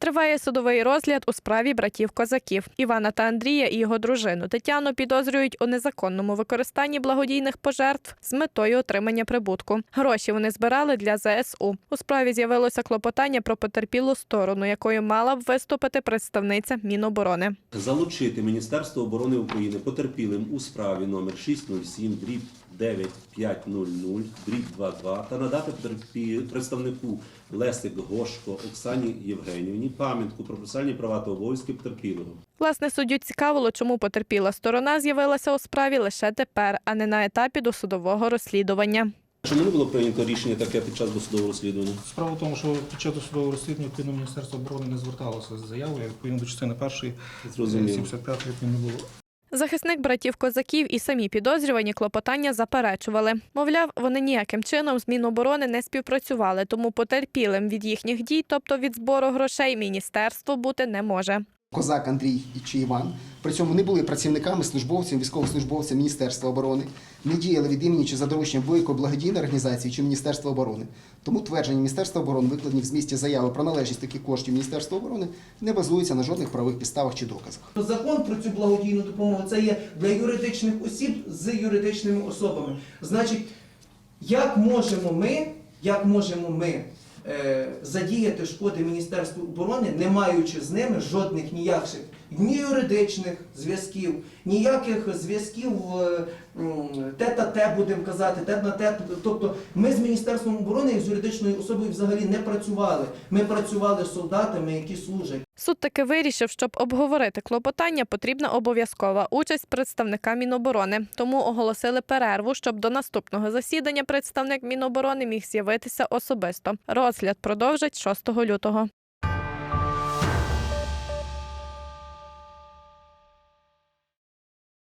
Триває судовий розгляд у справі братів козаків Івана та Андрія і його дружину Тетяну підозрюють у незаконному використанні благодійних пожертв з метою отримання прибутку. Гроші вони збирали для ЗСУ. У справі з'явилося клопотання про потерпілу сторону, якою мала б виступити представниця Міноборони. залучити Міністерство оборони України потерпілим у справі номер 607 дріб 9500 дріб 22 та надати представнику Лесик Гошко Оксані Євгенівні пам'ятку про процесуальні права та обов'язки потерпілого. Власне, суддю цікавило, чому потерпіла сторона з'явилася у справі лише тепер, а не на етапі досудового розслідування. Чому не було прийнято рішення таке під час досудового розслідування? Справа в тому, що під час досудового розслідування відповідно Міністерство оборони не зверталося з заявою, відповідно до частини першої Зрозуміло. 75 відповідно не було. Захисник братів козаків і самі підозрювані клопотання заперечували. Мовляв, вони ніяким чином з Міноборони не співпрацювали, тому потерпілим від їхніх дій, тобто від збору грошей, міністерство бути не може. Козак Андрій чи Іван. При цьому не були працівниками, службовцями, військовослужбовцями Міністерства оборони, не діяли від імені чи за дорученням будь-якої благодійної організації чи Міністерства оборони. Тому твердження Міністерства оборони, викладені в змісті заяви про належність таких коштів Міністерства оборони, не базуються на жодних правових підставах чи доказах. Закон про цю благодійну допомогу це є для юридичних осіб з юридичними особами. Значить, як можемо ми, як можемо ми задіяти шкоди Міністерству оборони, не маючи з ними жодних ніяких ні юридичних зв'язків, ніяких зв'язків е, те-та-те, будемо казати, те на те. Тобто ми з Міністерством оборони і з юридичною особою взагалі не працювали. Ми працювали з солдатами, які служать. Суд таки вирішив, щоб обговорити клопотання, потрібна обов'язкова участь представника Міноборони. Тому оголосили перерву, щоб до наступного засідання представник Міноборони міг з'явитися особисто. Розгляд продовжать 6 лютого.